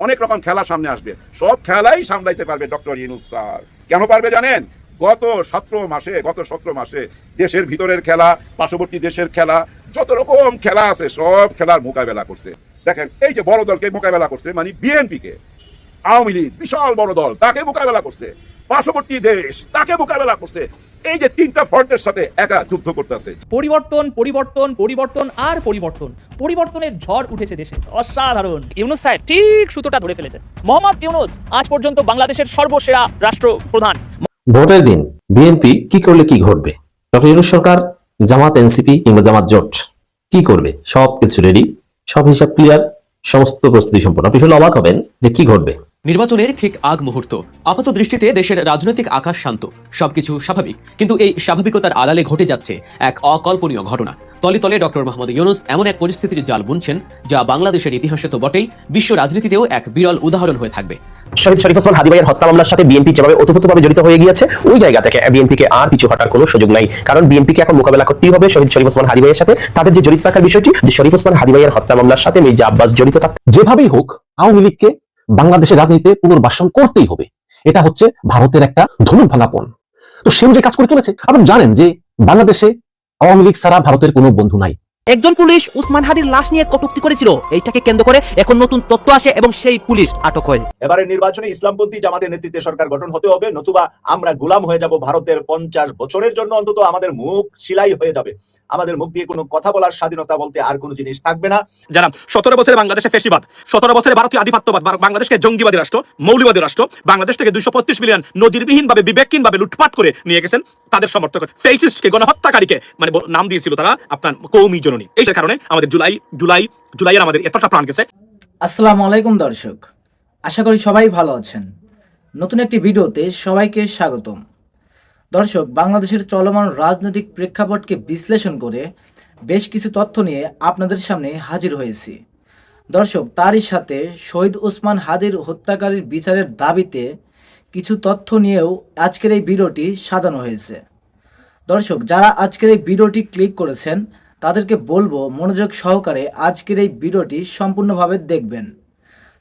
অনেক রকম খেলা সামনে আসবে। সব খেলাই সামলাইতে পারবে ডক্টর ইনুস স্যার। কেন পারবে জানেন? গত সতেরো মাসে, গত সতেরো মাসে দেশের ভিতরের খেলা, পার্শ্ববর্তী দেশের খেলা, যত রকম খেলা আছে, সব খেলার মোকাবেলা করছে। দেখেন, এই যে বড় দলকে মোকাবেলা করছে মানে বিএনপি কে আওয়ামী লীগ, বিশাল বড় দল, তাকে মোকাবেলা করছে। পার্শ্ববর্তী দেশ, তাকে মোকাবেলা করছে। এই যে তিনটা ফ্রন্টের সাথে একা যুদ্ধ করতেছে। পরিবর্তন পরিবর্তন পরিবর্তন আর পরিবর্তন। পরিবর্তনের ঝড় উঠেছে দেশে। অসাধারণ। ইউনুস সাহেব ঠিক সুতোটা ধরে ফেলেছেন। মোহাম্মদ ইউনুস আজ পর্যন্ত বাংলাদেশের সর্বসেরা রাষ্ট্রপ্রধান। ভোটের দিন বিএনপি কি করলে কি ঘটবে? ডক্টর ইউনুস সরকার জামাত এনসিপি কিংবা জামাত জোট কি করবে? সব কিছু রেডি সব হিসাব ক্লিয়ার সমস্ত প্রস্তুতি সম্পন্ন। আপনি শুনলে অবাক হবেন যে কি ঘটবে। নির্বাচনের ঠিক আগ মুহূর্ত। আপাত দৃষ্টিতে দেশের রাজনৈতিক আকাশ শান্ত। সবকিছু স্বাভাবিক। কিন্তু এই স্বাভাবিকতার আড়ালে ঘটে যাচ্ছে এক অকল্পনীয় ঘটনা। তলে তলে ডক্টর মোহাম্মদ ইউনুস এমন এক পরিস্থিতির জাল বুনছেন যা বাংলাদেশের ইতিহাসে তো বটেই বিশ্ব রাজনীতিতেও এক বিরল উদাহরণ হয়ে থাকবে। শহীদ শরীফ ওসমান হাদি ভাইয়ের হত্যা মামলার সাথে বিএনপি যেভাবে ওতপ্রোতভাবে জড়িত হয়ে গিয়েছে ওই জায়গা থেকে বিএনপিকে আর পিছু হটার কোনো সুযোগ নাই। কারণ বিএনপিকে এখন মোকাবেলা করতেই হবে শহীদ শরীফ ওসমান হাদি ভাইয়ের সাথে। তাদের যে জড়িত থাকার বিষয়টি যে শরীফ ওসমান হাদি ভাইয়ের হত্যা মামলার সাথে মির্জা আব্বাস জড়িত থাক যেভাবেই হোক আওয়ামী লীগকে বাংলাদেশের রাজনীতিতে পুনর্বাসন করতেই হবে। এটা হচ্ছে ভারতের একটা ধনুক ভাঙাপন। তো সে যে কাজ করে চলেছে, আপনি জানেন যে বাংলাদেশে আওয়ামী লীগ ছাড়া ভারতের কোনো বন্ধু নাই। একজন পুলিশ উসমান হাদির লাশ নিয়ে কটূক্তি করেছিল। এইটাকে কেন্দ্র করে এখন নতুন তথ্য আসে এবং সেই পুলিশ আটক হয়। এবারে নির্বাচনে ইসলামপন্থী জামাতের নেতৃত্বে সরকার গঠন হতে হবে নতুবা আমরা গোলাম হয়ে যাব ভারতের পঞ্চাশ বছরের জন্য। অন্তত আমাদের মুখ সিলাই হয়ে যাবে। আমাদের মুখ দিয়ে কোনো কথা বলার স্বাধীনতা বলতে আর কোনো জিনিস থাকবে না। যারা সতেরো বছরে বাংলাদেশে ফেসিবাদ সতেরো বছরে ভারতীয় আধিপত্যবাদ বাংলাদেশকে জঙ্গিবাদী রাষ্ট্র মৌলিবাদী রাষ্ট্র বাংলাদেশ থেকে দুইশো পঁয়ত্রিশ মিলিয়ন নজিরবিহীন ভাবে বিবেকহীন ভাবে লুটপাট করে নিয়ে গেছেন তাদের সমর্থক। ফেসিস্টকে গণহত্যাকারীকে মানে নাম দিয়েছিল তারা আপনার কৌমি জননী এই কারণে আমাদের জুলাই জুলাই, জুলাইয়ের আমাদের এতটা প্রাণ গেছে। আসসালামু আলাইকুম দর্শক। আশা করি সবাই ভালো আছেন। নতুন একটি ভিডিওতে সবাইকে স্বাগতম। দর্শক, বাংলাদেশের চলমান রাজনৈতিক প্রেক্ষাপটকে বিশ্লেষণ করে বেশ কিছু তথ্য নিয়ে আপনাদের সামনে হাজির হয়েছি। দর্শক, তারই সাথে শহীদ ওসমান হাদির হত্যাকারীর বিচারের দাবিতে কিছু তথ্য নিয়েও আজকের এই ভিডিওটি সাজানো হয়েছে। দর্শক, যারা আজকের এই ভিডিওটি ক্লিক করেছেন তাদেরকে বলব মনোযোগ সহকারে আজকের এই ভিডিওটি সম্পূর্ণভাবে দেখবেন।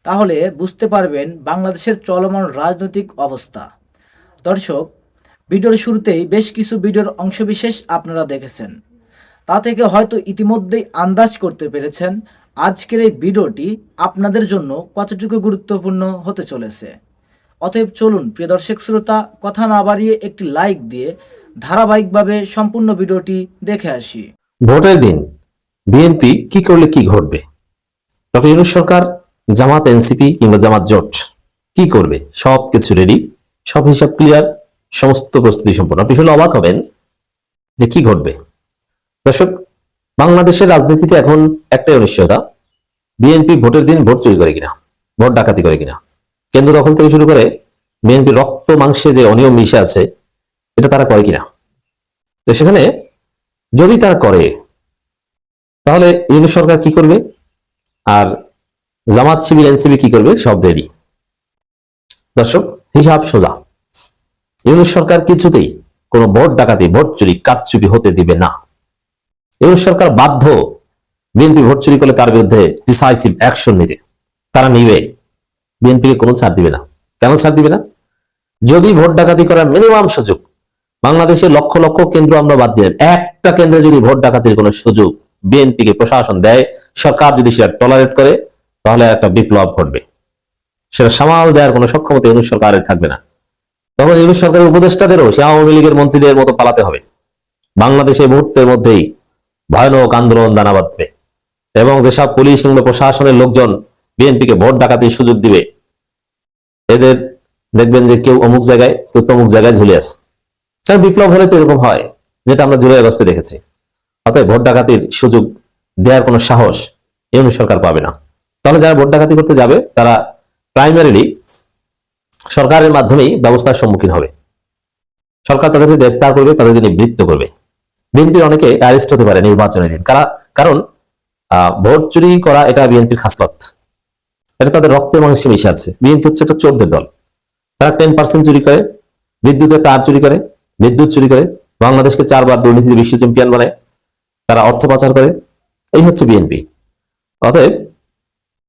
তাহলে বুঝতে পারবেন বাংলাদেশের চলমান রাজনৈতিক অবস্থা। দর্শক, ভিডিওর শুরুতেই বেশ কিছু ভিডিওর অংশবিশেষ আপনারা দেখেছেন। তা থেকে হয়তো ইতিমধ্যেই আন্দাজ করতে পেরেছেন আজকের এই ভিডিওটি আপনাদের জন্য কতটুকু গুরুত্বপূর্ণ হতে চলেছে। অতএব চলুন প্রিয় দর্শক শ্রোতা, কথা না বাড়িয়ে একটি লাইক দিয়ে ধারাবাহিকভাবে সম্পূর্ণ ভিডিওটি দেখে আসি। ভোটের দিন বিএনপি কি করলে কি ঘটবে? ডক্টর ইউনুস সরকার, জামাত এনসিপি কিংবা জামাত জোট কি করবে? সব কিছু রেডি সব হিসাব ক্লিয়ার সমস্ত প্রস্তুতি সম্পন্ন। আপনি শুনলে অবাক হবেন যে কি ঘটবে। দর্শক, বাংলাদেশের রাজনীতিতে এখন একটাই অনিশ্চয়তা বিএনপি ভোটের দিন ভোট চুরি করে কিনা, ভোট ডাকাতি করে কিনা। কেন্দ্র দখল থেকে শুরু করে বিএনপি রক্ত মাংসে যে অনিয়ম মিশে আছে, এটা তারা করে কিনা? তো সেখানে যদি তারা করে, তাহলে ইউনুস সরকার কি করবে? আর জামাত শিবির এনসিবি কি করবে? সব রেডি দর্শক, হিসাব সোজা। ইউনুস সরকার কিছুতেই কোনো ভোট ডাকাতি, ভোট চুরি কারচুপি হতে দিবে না। ইউনুস সরকার বাধ্য বিএনপি ভোট চুরি করলে তার বিরুদ্ধে ডিসাইসিভ অ্যাকশন নিতে। তারা নিবে। বিএনপিকে কোনো ছাড় দিবে না। কেন ছাড় দিবে না? যদি ভোট ডাকাতি করার মিনিমাম সুযোগ বাংলাদেশে লক্ষ লক্ষ কেন্দ্র আমরা বাদ দিলাম একটা কেন্দ্রে যদি ভোট ডাকাতির কোনো সুযোগ বিএনপিকে প্রশাসন দেয়, সরকার যদি সেটা টলারেট করে, তাহলে একটা বিপ্লব ঘটবে। সেটা সামাল দেওয়ার কোনো সক্ষমতা ইউনুস সরকারের থাকবে না। তখন ইউনুস সরকারের উপদেষ্টাদেরও সে আওয়ামী লীগের মন্ত্রীদের মতো পালাতে হবে। বাংলাদেশে মুহূর্তের মধ্যেই ভয়ানক আন্দোলন দানা বাঁধবে এবং যেসব পুলিশ কিংবা প্রশাসনের লোকজন বিএনপিকে ভোট ডাকাতির সুযোগ দিবে, এদের দেখবেন যে কেউ অমুক জায়গায়, কেউ তমুক জায়গায় ঝুলে আছে। কারণ বিপ্লব হলে তো এরকম হয়, যেটা আমরা জুলাই আগস্টে দেখেছি। অতএব ভোট ডাকাতির সুযোগ দেওয়ার কোনো সাহস ইউনিট সরকার পাবে না। তাহলে যারা ভোট ডাকাতি করতে যাবে, তারা প্রাইমারিলি সরকারের মাধ্যমেই ব্যবস্থার সম্মুখীন হবে। সরকার তাদেরকে গ্রেপ্তার করবে, তাদেরকে নিবৃত্ত করবে। বিএনপির অনেকে অ্যারেস্ট হতে পারে নির্বাচনের দিন। কারা কারণ ভোট চুরি করা এটা বিএনপির খাসলত। এটা তাদের রক্তের মাংসে মিশে আছে। বিএনপি হচ্ছে একটা চোরদের দল। তারা টেন পার্সেন্ট চুরি করে, বিদ্যুতের তার চুরি করে বিদ্যুৎ চুরি করে, বাংলাদেশকে চারবার দুর্নীতিতে বিশ্ব চ্যাম্পিয়ন বানায়, তারা অর্থ পাচার করে। এই হচ্ছে বিএনপি। অতএব,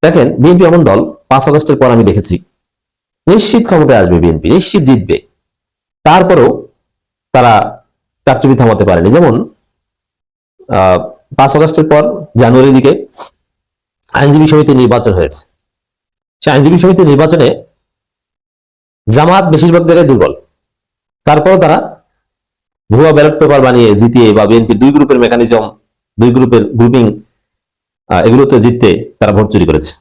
দেখেন, বিএনপি এমন দল, পাঁচ আগস্টের পর আমি দেখেছি। নিশ্চিত ক্ষমতায় আসবে বিএনপি, নিশ্চিত জিতবে। তারপরেও তারা কারচুপি থামাতে পারেনি। যেমন পাঁচ আগস্টের পর জানুয়ারির দিকে আইনজীবী সমিতি নির্বাচন হয়েছে। সে আইনজীবী সমিতি নির্বাচনে জামাত বেশিরভাগ জায়গায় দুর্বল। তারপরও তারা ভুয়া ব্যালট পেপার বানিয়ে জিতিয়ে বা বিএনপি দুই গ্রুপের মেকানিজম দুই গ্রুপের গ্রুপিং এগুলোতে জিততে তারা ভোট চুরি করেছে।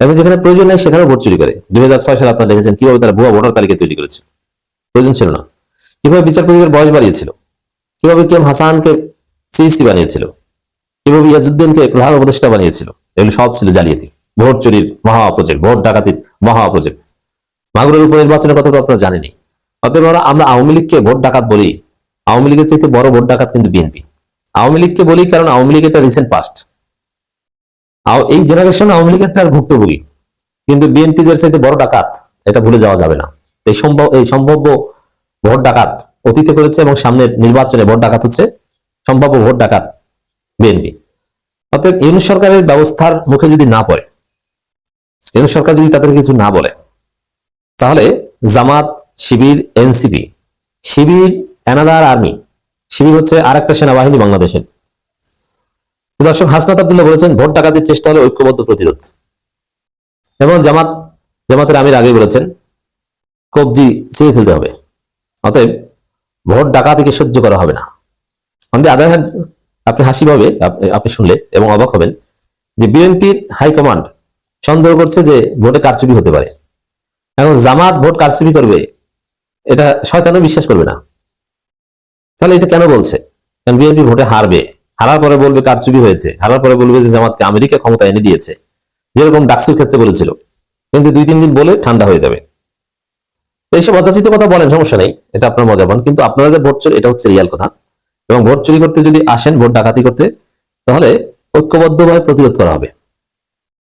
এবং যেখানে প্রয়োজন নেই সেখানেও ভোট চুরি করে। দুই হাজার ছয় সালে আপনারা দেখেছেন কীভাবে তারা ভুয়া ভোটার তালিকা তৈরি করেছে। প্রয়োজন ছিল না। কীভাবে বিচারপতিদের বয়স বাড়িয়েছিল। কীভাবে কেম হাসানকে সিইসি বানিয়েছিল। কীভাবে ইয়াজুদ্দিনকে প্রধান উপদেষ্টা বানিয়েছিল। এগুলো সব ছিল জালিয়াতি। ভোট চুরির মহা প্রজেক্ট ভোট ডাকাতির মহা প্রজেক্ট মাগুরের উপর নির্বাচনের কথা তো আপনারা জানেনি অতএব আমরা- আওয়ামী লীগকে ভোট ডাকাত বলি। আওয়ামী লীগের চাইতে বড় ভোট ডাকাত কিন্তু বিএনপি। আওয়ামী লীগকে বলি কারণ আওয়ামী লীগ রিসেন্ট পাস্ট এই জেনারেশন আওয়ামী লীগের তার ভুক্তভোগী। কিন্তু বিএনপি যে চাইতে বড় ডাকাত, এটা ভুলে যাওয়া যাবে না। এই সম্ভব, এই সম্ভাব্য ভোট ডাকাত অতীতে করেছে এবং সামনের নির্বাচনে ভোট ডাকাত হচ্ছে সম্ভাব্য ভোট ডাকাত বিএনপি। অতএব ইউনুস সরকারের ব্যবস্থার মুখে যদি না পড়ে, ইউনুস সরকার যদি তাদের কিছু না বলে, তাহলে জামাত শিবির এনসিপি শিবির অ্যানাদার আর্মি শিবির হচ্ছে আর একটা সেনাবাহিনী বাংলাদেশের। দর্শক, হাসনাত আব্দুল্লাহ বলেছেন, ভোট ডাকাতির চেষ্টা হলে ঐক্যবদ্ধ প্রতিরোধ। এবং জামাত, জামাতের আমির আগে বলেছেন, কবজি ছিঁড়ে ফেলতে হবে। অতএব, ভোট ডাকাতিকে সহ্য করা হবে না। অন দি আদার হ্যান্ড আপনি হাসি পাবে আপনি- আপনি শুনলে এবং অবাক হবেন যে বিএনপির হাইকমান্ড সন্দেহ করছে যে ভোটে কারচুপি হতে পারে। এখন জামাত ভোট কারচুপি করবে এটা শয়তানও বিশ্বাস করবে না। তাহলে এটা কেন বলছে? কারণ বিএনপি ভোটে হারবে। হারার পরে বলবে কারচুপি হয়েছে। হারার পরে বলবে যে জামাতকে আমেরিকা ক্ষমতা এনে দিয়েছে। যেরকম ডাকসুর ক্ষেত্রে বলেছিল। কিন্তু দুই তিন দিন বলে ঠান্ডা হয়ে যাবে। এইসব অযাচিত কথা বলেন, সমস্যা নেই। এটা আপনার মজা পান। কিন্তু আপনারা যে ভোট চুরি, এটা হচ্ছে রিয়াল কথা। এবং ভোট চুরি করতে যদি আসেন, ভোট ডাকাতি করতে, তাহলে ঐক্যবদ্ধভাবে প্রতিরোধ করা হবে।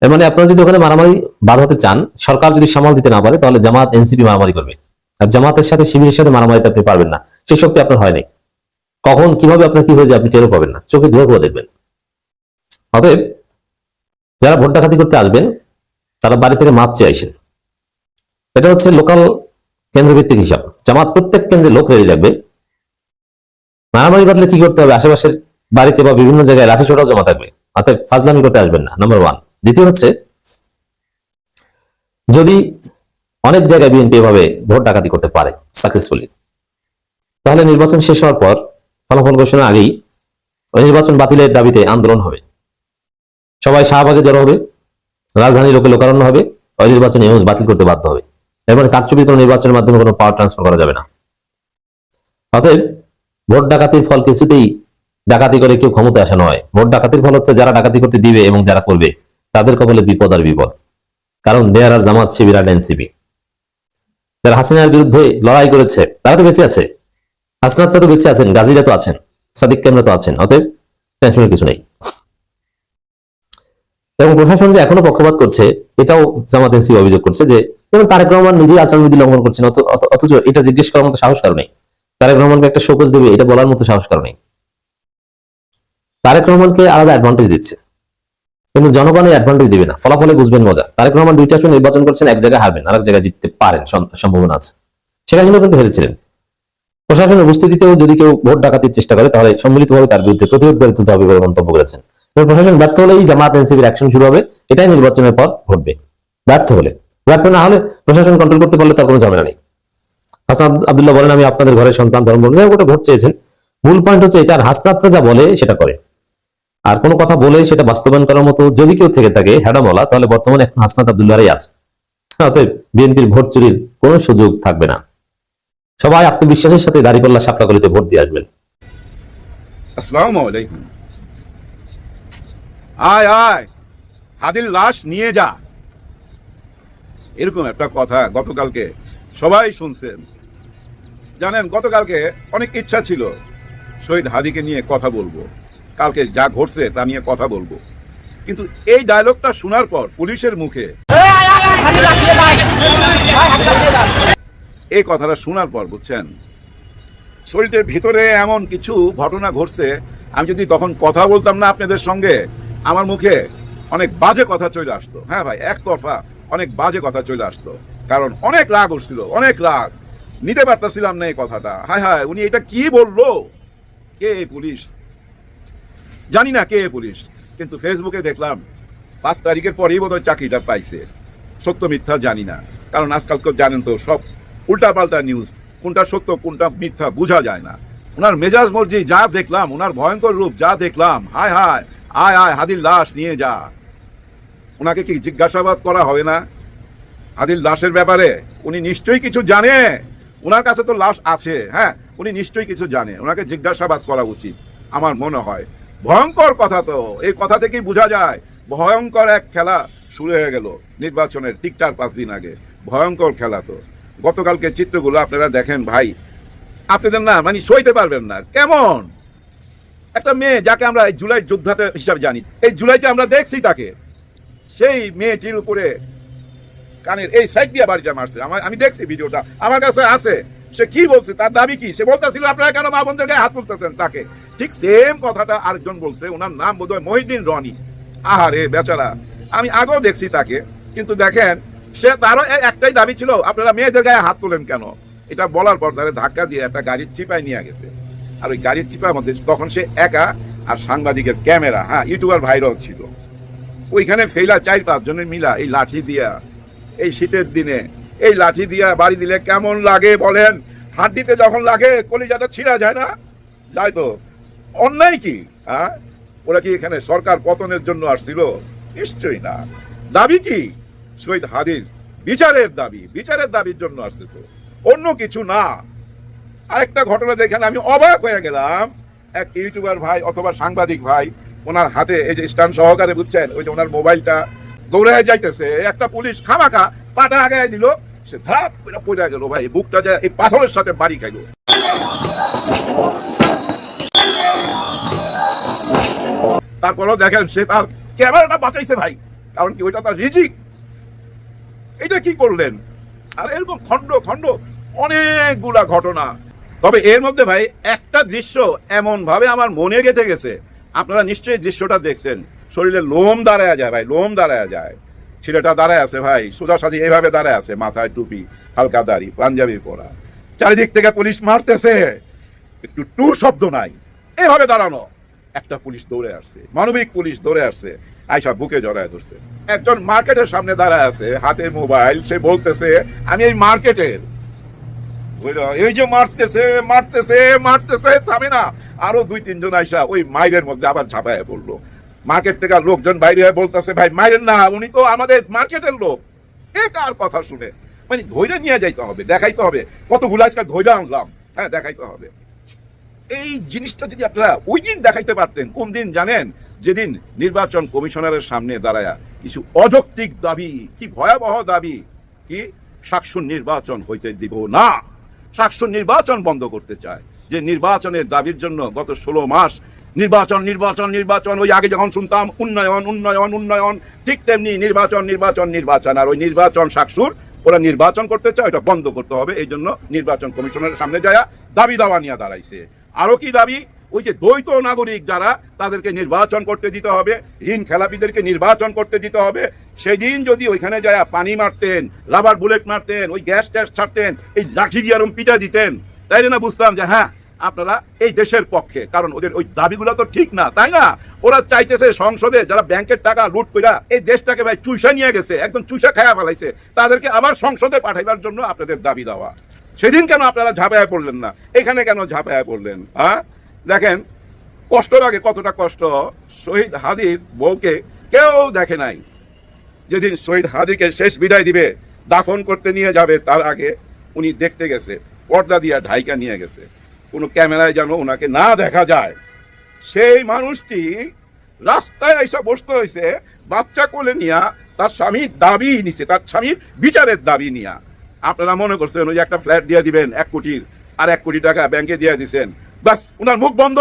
এর মানে আপনারা যদি ওখানে মারামারি বাধাতে চান, সরকার যদি সামাল দিতে না পারে, তাহলে জামাত এনসিপি মারামারি করবে। আর জামাতের সাথে শিবিরের সাথে মারামারিতে আপনি পারবেন না। সেই শক্তি আপনার হয়নি। কখন, কীভাবে আপনার কি হয়ে যায় আপনি টেরও পাবেন না। চোখে ধুয়ে ধুয়ে দেখবেন। অতএব, যারা ভোট ডাকাতি করতে আসবেন, তারা বাড়ি থেকে মাপ চেয়ে আইসেন এটা হচ্ছে লোকাল কেন্দ্রভিত্তিক হিসাব। জামাত প্রত্যেক কেন্দ্রে লোক রেডি রাখবে মারামারি বাদলে কি করতে হবে? আশেপাশের বাড়িতে বা বিভিন্ন জায়গায় লাঠি ছোটাও জমা থাকবে। অর্থাৎ ফাজলামি করতে আসবেন না নাম্বার ওয়ান দ্বিতীয় হচ্ছে, যদি অনেক জায়গায় বিএনপি এভাবে ভোট ডাকাতি করতে পারে সাকসেসফুলি তাহলে নির্বাচন শেষ হওয়ার পর ফলাফল ঘোষণা আগেই ওই নির্বাচন বাতিলের দাবিতে আন্দোলন হবে। সবাই শাহবাগে জড়ো হবে রাজধানী লোকে লোকারণ্য হবে ওই নির্বাচন ইউজ বাতিল করতে বাধ্য হবে। এবার কারচুপি কোনো নির্বাচনের মাধ্যমে কোনো পাওয়ার ট্রান্সফার করা যাবে না। অতএব ভোট ডাকাতির ফল কিছুতেই ডাকাতি করে কেউ ক্ষমতায় আসা নয়। ভোট ডাকাতির ফল হচ্ছে যারা ডাকাতি করতে দিবে এবং যারা করবে, তাদের কবলে বিপদ আর বিপদ। কারণ দেয়ার আর জামাত শিবির আর এনসিপি। যারা হাসিনার বিরুদ্ধে লড়াই করেছে, তারা তো বেঁচে আছে। হাসনাতরা তো বেঁচে আছেন, গাজীরা তো আছেন, সাদিক কেমরা তো আছেন, অতএব টেনশনের কিছু নেই। এবং প্রশাসন যে এখনও পক্ষপাত করছে, এটাও জামাত এনসিপি অভিযোগ করছে যে, যেমন তারেক রহমান নিজেই আচরণবিধি লঙ্ঘন করছেন অথ- অথ- অথচ এটা জিজ্ঞেস করার মতো সাহস কারও নেই। তারেক রহমানকে একটা শোকজ দেবে, এটা বলার মতো সাহস কারও নেই। তারেক রহমানকে আলাদা অ্যাডভান্টেজ দিচ্ছে। কিন্তু জনগণ এই অ্যাডভান্টেজ দিবে না। ফলাফলে বুঝবেন মজা। তারেক রহমান দুইটা আসন নির্বাচন করছেন, এক জায়গায় হারবেন, আরেক জায়গায় জিততে পারেন সম্ভাবনা আছে। সেখানে কিন্তু হেরেছিলেন। প্রশাসনের উপস্থিতিতেও যদি কেউ ভোট ডাকাতির চেষ্টা করে, তাহলে সম্মিলিতভাবে তার বিরুদ্ধে প্রতিরোধ গড়ে তুলতে হবে বলে মন্তব্য করেছেন। প্রশাসন ব্যর্থ হলেই জামাত এনসিপির অ্যাকশন শুরু হবে, এটাই নির্বাচনের পর ঘটবে। ব্যর্থ হলে। ব্যর্থ না হলে প্রশাসন কন্ট্রোল করতে পারলে তার কোনো ঝামেলা নেই। হাসনাত আব্দুল্লাহ বলেন, আমি আপনাদের ঘরের সন্তান, ধর্ম ভোট চেয়েছেন। মূল পয়েন্ট হচ্ছে এটা হাসনাতরা যা বলে সেটা করে। আর কোনো কথা বলে সেটা বাস্তবায়ন করার মতো যদি কেউ থেকে থাকে হ্যাডামলা তাহলে বর্তমানে এখন হাসনাত আব্দুল্লাহরাই আছে। অতএব বিএনপির ভোট চুরির কোনো সুযোগ থাকবে না। সবাই আত্মবিশ্বাসের সাথে দাঁড়িপাল্লা সাপটাকলিতে ভোট দিয়ে আসবেন। আসসালামু আলাইকুম আয় আয় হাদির লাশ নিয়ে যা। এরকম একটা কথা গতকালকে সবাই শুনছেন। জানেন, গতকালকে অনেক ইচ্ছা ছিল শহীদ হাদিকে নিয়ে কথা বলব। কালকে যা ঘটছে তা নিয়ে কথা বলব। কিন্তু এই ডায়লগটা শোনার পর পুলিশের মুখে এই কথাটা শোনার পর, বুঝছেন? শরীরের ভিতরে এমন কিছু ঘটনা ঘটছে, আমি যদি তখন কথা বলতাম না আপনাদের সঙ্গে, আমার মুখে অনেক বাজে কথা চলে আসতো। হ্যাঁ ভাই, একতরফা অনেক বাজে কথা চলে আসতো। কারণ অনেক রাগ উঠছিল, অনেক রাগ। নিতে পারতেছিলাম না এই কথাটা। হায় হায়, উনি এটা কি বলল? কে পুলিশ? জানি না কে পুলিশ, কিন্তু ফেসবুকে দেখলাম পাঁচ তারিখের পরেই বোধহয় চাকরিটা পাইছে। সত্য মিথ্যা জানি না কারণ আজকালকে জানেন তো সব উল্টাপাল্টা নিউজ কোনটা সত্য, কোনটা মিথ্যা বোঝা যায় না। ওনার মেজাজ মর্জি যা দেখলাম, ওনার ভয়ঙ্কর রূপ যা দেখলাম, হায় হায়, আয় আয় হাদির লাশ নিয়ে যা। ওনাকে কি জিজ্ঞাসাবাদ করা হবে না? হাদির লাশের ব্যাপারে উনি নিশ্চয়ই কিছু জানে। ওনার কাছে তো লাশ আছে হ্যাঁ উনি নিশ্চয়ই কিছু জানে। ওনাকে জিজ্ঞাসাবাদ করা উচিত, আমার মনে হয়। ভয়ঙ্কর কথা তো। এই কথা থেকেই বোঝা যায়, ভয়ঙ্কর এক খেলা শুরু হয়ে গেল নির্বাচনের ঠিক চার পাঁচ দিন আগে। ভয়ঙ্কর খেলা তো। গতকালকে চিত্রগুলো আপনারা দেখেন ভাই। আপনাদের না মানে সইতে পারবেন না। কেমন? একটা মেয়ে যাকে আমরা এই জুলাই যোদ্ধাতে হিসাবে জানি। এই জুলাইতে আমরা দেখছি তাকে। সেই মেয়েটির উপরে কানের এই সাইড দিয়ে বাড়িটা মারছে। আমার আমি দেখছি ভিডিওটা। আমার কাছে আছে। সে কি বলছে? তার দাবি কি? সে বলতেছিল, আপনারা কেন মা বোনদের গায়ে হাত তুলতেছেন তাকে? ঠিক সেম কথাটা আরেকজন বলছে। ওনার নাম বোধহয় মহিদিন রনি। আহারে, বেচারা। আমি আগেও দেখছি তাকে। কিন্তু দেখেন, সে তারও একটাই দাবি ছিল, আপনারা মেয়েদের গায়ে হাত তোলেন কেন? এটা বলার পর তারা ধাক্কা দিয়ে একটা গাড়ির চিপায় নিয়ে গেছে। আর ওই গাড়ির চিপার মধ্যে তখন সে একা আর সাংবাদিকের ক্যামেরা হ্যাঁ ইউটিউবার ভাইরাল ছিল। ওইখানে ফেলা চার পাঁচ জনের মিলা এই লাঠি দিয়া এই শীতের দিনে। এই লাঠি দিয়ে বাড়ি দিলে কেমন লাগে বলেন? হাড্ডিতে যখন লাগে, কলিজাটা ছিঁড়া যায় না? যায় তো। অন্যায় কি? হ্যাঁ? ওরা কি এখানে সরকার পতনের জন্য আসছিল? নিশ্চয়ই না। দাবি কি? শহীদ হাদির বিচারের দাবি। বিচারের দাবির জন্য আসছে তো অন্য কিছু না। আরেকটা ঘটনা দেখেন, আমি অবাক হয়ে গেলাম। এক ইউটিউবার ভাই অথবা সাংবাদিক ভাই, ওনার হাতে এই যে স্ট্যান্ড সহকারে বুঝছেন, ওই যে ওনার মোবাইলটা দৌড়ায় যাইতেছে। একটা পুলিশ খামাকা পাটা আগায় দিল। সে ধাপ পড়ে গেল ভাই। বুকটা যায় এই পাথরের সাথে বাড়ি খাইলো। তারপরেও দেখেন সে তার ক্যামেরাটা বাঁচাইছে ভাই। কারণ কি ওইটা তার রিজিক। এটা কি করলেন? আর এরকম খণ্ড খণ্ড অনেকগুলা ঘটনা। তবে এর মধ্যে ভাই একটা দৃশ্য এমন ভাবে আমার মনে গেঁথে গেছে। আপনারা নিশ্চয়ই দৃশ্যটা দেখছেন। শরীরে লোম দাঁড়ায় যায় ভাই, লোম দাঁড়ায় যায়। ছেলেটা দাঁড়ায় আছে ভাই সোজা সাজি এইভাবে দাঁড়ায় আছে, মাথায় টুপি, হালকা দাড়ি, পাঞ্জাবি পরা। চারিদিক থেকে পুলিশ মারতেছে। একটু টু শব্দ নাই। এভাবে দাঁড়ানো। একটা পুলিশ দৌড়ে আসছে, মানবিক পুলিশ দৌড়ে আসছে আয়সা বুকে জড়ায় ধরছে। একজন মার্কেটের সামনে দাঁড়ায় আছে, হাতে মোবাইল, সে বলতেছে, আমি এই মার্কেটের? এই যে মারতেছে মারতেছে মারতেছে, থামে না। আরও দুই, তিনজন আইসা ওই মাইরের মধ্যে আবার ঝাঁপায় পড়ল। মার্কেট থেকে লোকজন বাইরে হয়ে বলতেছে, ভাই, মাইরেন না, উনি তো আমাদের মার্কেটের লোক। কে কার কথা শুনে? মানে ধৈর্য নিয়ে যাইতে হবে, দেখাইতে হবে। কতগুলো আজকাল ধৈর্য আনলাম। হ্যাঁ দেখাইতে হবে। এই জিনিসটা যদি আপনারা ওই দিন দেখাইতে পারতেন, কোন দিন জানেন? যেদিন নির্বাচন কমিশনারের সামনে দাঁড়ায়া কিছু অযৌক্তিক দাবি, কি ভয়াবহ দাবি, কি? শাকসুর নির্বাচন হইতে দিব না। শাকসুর নির্বাচন বন্ধ করতে চায়। যে নির্বাচনের দাবির জন্য গত ষোলো মাস নির্বাচন নির্বাচন নির্বাচন। ওই আগে যখন শুনতাম, উন্নয়ন উন্নয়ন উন্নয়ন, ঠিক তেমনি নির্বাচন নির্বাচন নির্বাচন। আর ওই নির্বাচন শাকসুর, ওরা নির্বাচন করতে চায়, ওটা বন্ধ করতে হবে। এই জন্য নির্বাচন কমিশনের সামনে যায় দাবি দাওয়া নিয়ে দাঁড়াইছে। আরও কি দাবি? ওই যে দ্বৈত নাগরিক যারা, তাদেরকে নির্বাচন করতে দিতে হবে। ঋণ খেলাপিদেরকে নির্বাচন করতে দিতে হবে। সেদিন যদি ওইখানে যায় পানি মারতেন, রাবার বুলেট মারতেন, ওই গ্যাস ট্যাস ছাড়তেন, এই লাঠি দিয়ে আরম পিটা দিতেন, তাইলে না বুঝতাম যে হ্যাঁ আপনারা এই দেশের পক্ষে, কারণ ওদের ওই দাবিগুলো তো ঠিক না, তাই না? ওরা চাইতেছে সংসদে যারা ব্যাংকের টাকা লুট কইরা এই দেশটাকে ভাই চুইসা নিয়ে গেছে, একদম চুইসা খায়া ফেলাইছে, তাদেরকে আবার সংসদে পাঠাইবার জন্য আপনাদের দাবি দেওয়া। সেদিন কেন আপনারা ঝাঁপায় পড়লেন না? এখানে কেন ঝাঁপায় পড়লেন হ্যাঁ? দেখেন কষ্ট লাগে কতটা কষ্ট, শহীদ হাদির বউকে কেউ দেখে নাই। যেদিন শহীদ হাদিকে শেষ বিদায় দিবে, দাফন করতে নিয়ে যাবে, তার আগে উনি দেখতে গেছে, পর্দা দিয়া ঢাইকা নিয়ে গেছে। কোনো ক্যামেরায় যেন ওনাকে না দেখা যায়। সেই মানুষটি রাস্তায় এসে বসতে হয়েছে বাচ্চা কোলে নিয়া তার স্বামীর দাবি নিছে, তার স্বামীর বিচারের দাবি নিয়া। আপনারা মনে করছেন ওই একটা ফ্ল্যাট দিয়ে দিবেন এক কোটির, আর এক কোটি টাকা ব্যাংকে দিয়ে দিছেন। ব্যাস, ওনার মুখ বন্ধ।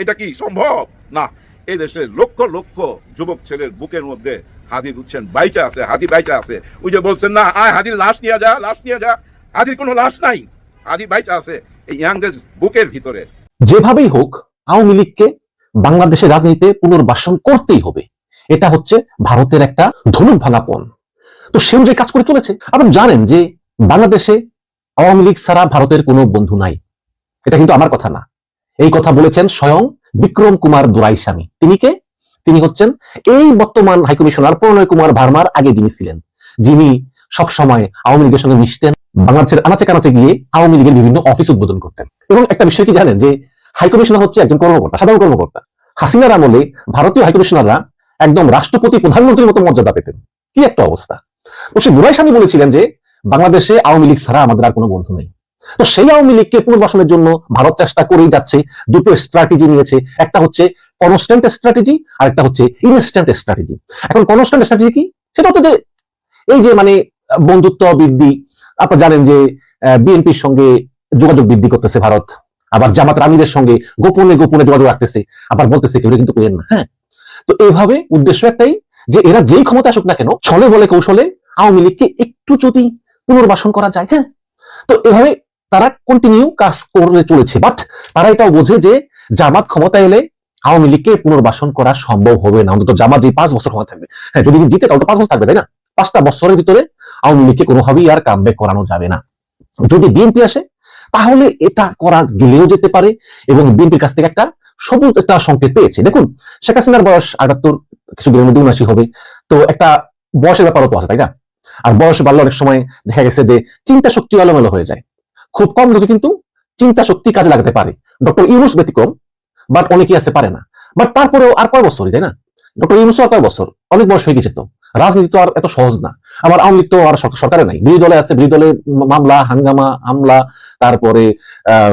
এটা কি সম্ভব? না, এই দেশের লক্ষ লক্ষ যুবক ছেলের বুকের মধ্যে হাদি বুঝছেন বাইচা আছে হাদি বাইচা আছে। ওই যে বলছেন না, আয় হাদির লাশ নিয়ে যা, লাশ নিয়ে যা। হাদির কোনো লাশ নাই। হাদি বাইচা আছে, এই ইয়াংদের বুকের ভিতরে। যেভাবেই হোক, আওয়ামী লীগকে বাংলাদেশের রাজনীতিতে পুনর্বাসন করতেই হবে। এটা হচ্ছে ভারতের একটা ধনুক ভাঙাপন। তো সে অনুযায়ী কাজ করে চলেছে, আপনি জানেন যে বাংলাদেশে আওয়ামী লীগ ছাড়া ভারতের কোনো বন্ধু নাই। এটা কিন্তু আমার কথা না। এই কথা বলেছেন স্বয়ং বিক্রম কুমার দুরাইস্বামী। তিনি কে? তিনি হচ্ছেন এই বর্তমান হাইকমিশনার প্রণয় কুমার ভার্মার আগে যিনি ছিলেন, যিনি সবসময় আওয়ামী লীগের সঙ্গে মিশতেন। বাংলাদেশের আনাচে কানাচে গিয়ে আওয়ামী লীগের বিভিন্ন অফিস উদ্বোধন করতেন। এবং একটা বিষয় কি জানেন যে হাইকমিশনার হচ্ছে একজন কর্মকর্তা, সাধারণ কর্মকর্তা। হাসিনার আমলে ভারতীয় হাইকমিশনাররা একদম রাষ্ট্রপতি, প্রধানমন্ত্রীর মতো মর্যাদা পেতেন। কি একটা অবস্থা। তো সে দুরাই স্বামী বলেছিলেন যে, বাংলাদেশে আওয়ামী লীগ ছাড়া আমাদের আর কোনো বন্ধু নেই। তো সেই আওয়ামী লীগকে পুনর্বাসনের জন্য ভারত চেষ্টা করেই যাচ্ছে, দুটো স্ট্র্যাটেজি নিয়েছে। একটা হচ্ছে কনস্ট্যান্ট স্ট্র্যাটেজি আর একটা হচ্ছে ইনস্ট্যান্ট স্ট্র্যাটেজি এখন কনস্ট্যান্ট স্ট্র্যাটেজি কি? সেটা হচ্ছে যে, এই যে মানে বন্ধুত্ব, বৃদ্ধি আপনারা জানেন যে বিএনপির সঙ্গে যোগাযোগ বৃদ্ধি করতেছে ভারত। আবার জামাত রামিদের সঙ্গে গোপনে গোপনে যোগাযোগ রাখতেছে। আবার বলতেছে কেউ কিন্তু করেন না। হ্যাঁ? তো এইভাবে উদ্দেশ্য একটাই যে, এরা যেই ক্ষমতা আসুক না কেন, ছলে বলে কৌশলে আওয়ামী লীগকে একটু যদি পুনর্বাসন করা যায় হ্যাঁ? তো এভাবে তারা কন্টিনিউ কাজ করে চলেছে। বাট তারা এটাও বোঝে যে, জামাত ক্ষমতা এলে আওয়ামী লীগকে পুনর্বাসন করা সম্ভব হবে না। অন্তত জামাত যে পাঁচ বছর ক্ষমতা থাকবে। হ্যাঁ যদি জিতে তাহলে তো পাঁচ বছর থাকবে, তাই না? পাঁচটা বছরের ভিতরে আওয়ামী লীগকে কোনোভাবেই আর কামব্যাক করানো যাবে না। যদি বিএনপি আসে, তাহলে এটা করা গেলেও যেতে পারে এবং বিএনপির কাছ থেকে একটা সবুজ একটা সংকেত পেয়েছে। দেখুন, শেখ হাসিনার বয়স আটাত্তর, কিছু দিনের মধ্যে উনাশি হবে। তো একটা বয়সের ব্যাপারও তো আছে, তাই না? আর বয়স বাড়লে অনেক সময় দেখা গেছে যে চিন্তা শক্তি এলোমেলো হয়ে যায়। খুব কম লোকে কিন্তু চিন্তা শক্তি কাজে লাগাতে পারে। ডক্টর ইউনুস ব্যতিক্রম বাট অনেকেই আসতে পারে না। বাট তারপরেও আর কয় বছরই, তাই না? ডক্টর ইউনুস আর কয় বছর অনেক বয়স হয়ে গেছে তো। রাজনীতি তো আর এত সহজ না। আমার আওয়ামী লীগ তো আর সরকারে নাই। বিরোধী দলে আছে বিরোধী দলে মামলা হাঙ্গামা হামলা তারপরে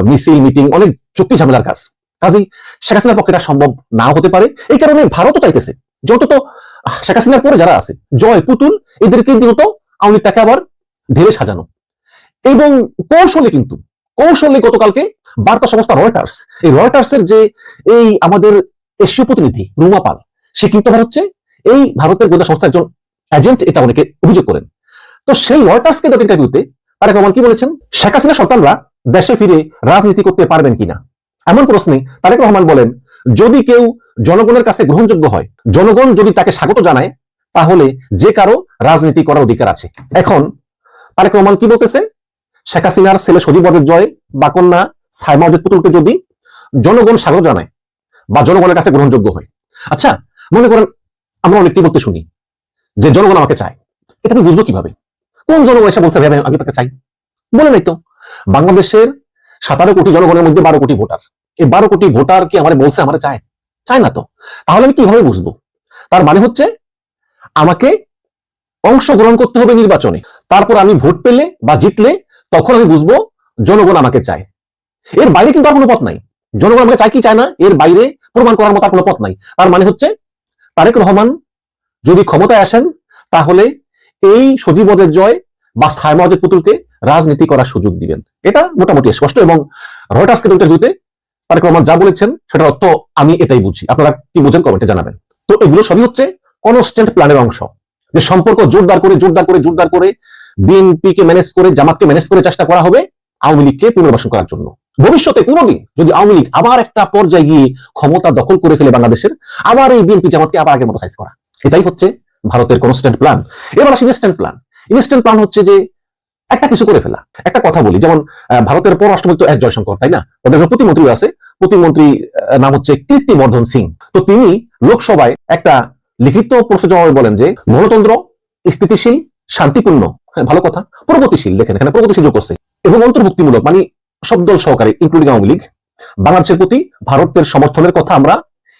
মিছিল মিটিং অনেক চুক্তি ঝামেলার কাজ। কাজেই শেখ হাসিনার পক্ষে এটা সম্ভব নাও হতে পারে। এই কারণে ভারতও চাইতেছে যে অন্তত আহ, শেখ হাসিনার পরে যারা আছে জয় পুতুল এদেরকে দিনত আওয়ামী লীগটাকে আবার ঢেলে সাজানো। এবং কৌশলে কিন্তু কৌশলে গতকালকে বার্তা সংস্থা রয়টার্স এই রয়টার্সের যে এই আমাদের এশীয় প্রতিনিধি রুমা পাল সে আবার হচ্ছে এই ভারতের গোয়েন্দা সংস্থার একজন এজেন্ট এটা অনেকে অভিযোগ করেন। তো সেই রয়টার্সকে দেওয়া ইন্টারভিউতে তারেক রহমান কি বলেছেন? শেখ হাসিনা সন্তানরা দেশে ফিরে রাজনীতি করতে পারবেন কিনা? এমন প্রশ্নে তারেক রহমান বলেন, যদি কেউ জনগণের কাছে গ্রহণযোগ্য হয়, জনগণ যদি তাকে স্বাগত জানায়, তাহলে যে কারও রাজনীতি করার অধিকার আছে। এখন তারেক রহমান কি বলতেছে? শেখ হাসিনার ছেলে সজীব জয় বা কন্যা সাইমা পুতুলকে যদি জনগণ স্বাগত জানায় বা জনগণের কাছে গ্রহণযোগ্য হয়। আচ্ছা মনে করেন আমরা অনেককেই বলতে শুনি, যে জনগণ আমাকে চায়, এটা আমি বুঝব কীভাবে? কোন জনগণ এসে বলছে, ভাই আমি- তাকে চাই। বলে নাই তো। বাংলাদেশের সতেরো কোটি জনগণের মধ্যে বারো কোটি ভোটার। এই বারো কোটি ভোটার কি আমার বলছে, আমার চায়? চায় না তো। তাহলে আমি কীভাবে বুঝব? তার মানে হচ্ছে, আমাকে অংশগ্রহণ করতে হবে নির্বাচনে। তারপর আমি ভোট পেলে বা জিতলে তখন আমি বুঝব জনগণ আমাকে চায়। এর বাইরে কিন্তু আর কোনো পথ নাই। জনগণ আমাকে চায় কি চায় না, এর বাইরে প্রমাণ করার মতো আর কোনো পথ নাই। তার মানে হচ্ছে তারেক রহমান যদি ক্ষমতায় আসেন, তাহলে এই সজীবদের জয় বা সাইমাজের পুতুলকে রাজনীতি করার সুযোগ দিবেন। এটা মোটামুটি স্পষ্ট এবং রয়টার্সকে ইন্টারভিউতে তারেক রহমান যা বলেছেন, সেটার অর্থ আমি এটাই বুঝি। আপনারা কি বুঝেন কমেন্টে জানাবেন। তো এগুলো সবই হচ্ছে কনস্ট্যান্ট প্ল্যানের অংশ। যে সম্পর্ক জোরদার করে জোরদার করে জোরদার করে বিএনপি কে ম্যানেজ করে, জামাতকে ম্যানেজ করে চেষ্টা করা হবে আওয়ামী লীগকে পুনর্বাসন করার জন্য। ভবিষ্যতে কোনোদিন যদি আওয়ামী লীগ আবার একটা পর্যায়ে গিয়ে ক্ষমতা দখল করে ফেলে বাংলাদেশের, আবার এই বিএনপি জামাতকে আবার আগের মতো সাইজ করা। এটাই হচ্ছে ভারতের কনস্ট্যান্ট প্ল্যান এবার আসি ইনস্ট্যান্ট প্ল্যান ইনস্ট্যান্ট প্ল্যান হচ্ছে যে একটা কিছু করে ফেলা। একটা কথা বলি, যেমন ভারতের পররাষ্ট্রমন্ত্রী এস জয়শঙ্কর, তাই না? ওদের প্রতিমন্ত্রী আছে, প্রতিমন্ত্রী নাম হচ্ছে কীর্তিবর্ধন সিং। তো তিনি লোকসভায় একটা লিখিত প্রশ্ন জবাবে বলেন যে, গণতন্ত্র স্থিতিশীল, শান্তিপূর্ণ হ্যাঁ ভালো কথা, প্রগতিশীল, দেখেন এখানে প্রগতিশীল যোগ করছে। এবং অন্তর্ভুক্তিমূলক মানে সব দল সহকারে ইনক্লুডিং আওয়ামী লীগ, বাংলাদেশের প্রতি ভারতের সমর্থনের কথা আমরা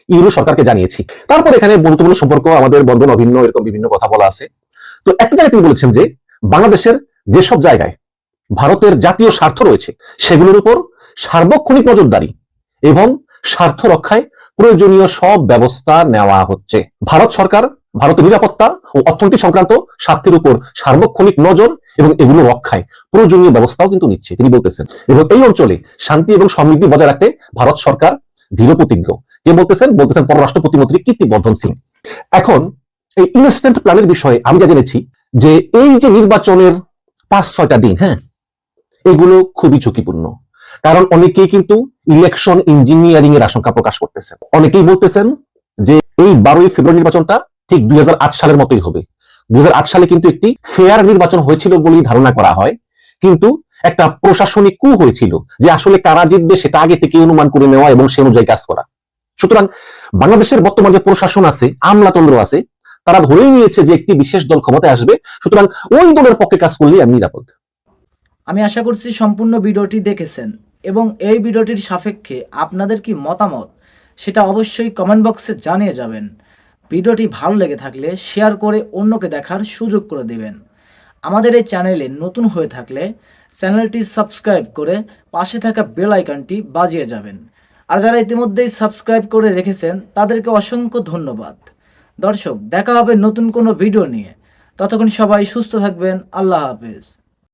ইউরো সরকারকে জানিয়েছি। তারপর এখানে বন্ধুত্বপূর্ণ সম্পর্ক, আমাদের বন্ধন অভিন্ন, এরকম বিভিন্ন কথা বলা আছে। তো একটা জায়গায় তিনি বলেছেন যে, বাংলাদেশের যেসব জায়গায় ভারতের জাতীয় স্বার্থ রয়েছে, সেগুলোর উপর সার্বক্ষণিক নজরদারি এবং স্বার্থ রক্ষায় প্রয়োজনীয় সব ব্যবস্থা নেওয়া হচ্ছে। ভারত সরকার, ভারতের নিরাপত্তা ও অর্থনীতি সংক্রান্ত স্বার্থের উপর সার্বক্ষণিক নজর এবং এগুলো রক্ষায়। প্রয়োজনীয় ব্যবস্থাও কিন্তু নিচ্ছে, তিনি বলতেছেন। এবং এই অঞ্চলে শান্তি এবং সমৃদ্ধি বজায় রাখতে ভারত সরকার দৃঢ় প্রতিজ্ঞ। কে বলতেছেন? বলতেছেন পররাষ্ট্র প্রতিমন্ত্রী কীর্তিবর্ধন সিং। এখন এই ইনস্ট্যান্ট প্ল্যানের বিষয়ে আমি যা জেনেছি যে এই যে নির্বাচনের পাঁচ ছয়টা দিন হ্যাঁ এগুলো খুবই ঝুঁকিপূর্ণ। কারণ অনেকেই কিন্তু ইলেকশন ইঞ্জিনিয়ারিং এর আশঙ্কা প্রকাশ করতেছেন। অনেকেই বলতেছেন যে এই বারোই ফেব্রুয়ারি নির্বাচনটা ঠিক দুই হাজার আট সালের মতোই হবে। দুই সালে কিন্তু একটি ফেয়ার নির্বাচন হয়েছিল বলেই ধারণা করা হয়। কিন্তু একটা প্রশাসনিক কু হয়েছিল যে আসলে কারা জিতবে সেটা আগে থেকে অনুমান করে নেওয়া এবং সে অনুযায়ী কাজ করা। সুতরাং বাংলাদেশের বর্তমান যে প্রশাসন আছে, আমলাতন্ত্র আছে, তারা ধরেই নিয়েছে যে একটি বিশেষ দল ক্ষমতায় আসবে। সুতরাং ওই দলের পক্ষে কাজ করলেই আমি নিরাপদ। আমি আশা করছি সম্পূর্ণ ভিডিওটি দেখেছেন এবং এই ভিডিওটির সাপেক্ষে আপনাদের কি মতামত সেটা অবশ্যই কমেন্ট বক্সে জানিয়ে যাবেন। ভিডিওটি ভালো লেগে থাকলে শেয়ার করে অন্যকে দেখার সুযোগ করে দেবেন। আমাদের এই চ্যানেলে নতুন হয়ে থাকলে চ্যানেলটি সাবস্ক্রাইব করে পাশে থাকা বেল আইকনটি বাজিয়ে যাবেন। আর যারা ইতিমধ্যেই সাবস্ক্রাইব করে রেখেছেন, তাদেরকে অসংখ্য ধন্যবাদ। দর্শক, দেখা হবে নতুন কোনো ভিডিও নিয়ে। ততক্ষণ সবাই সুস্থ থাকবেন। আল্লাহ হাফেজ।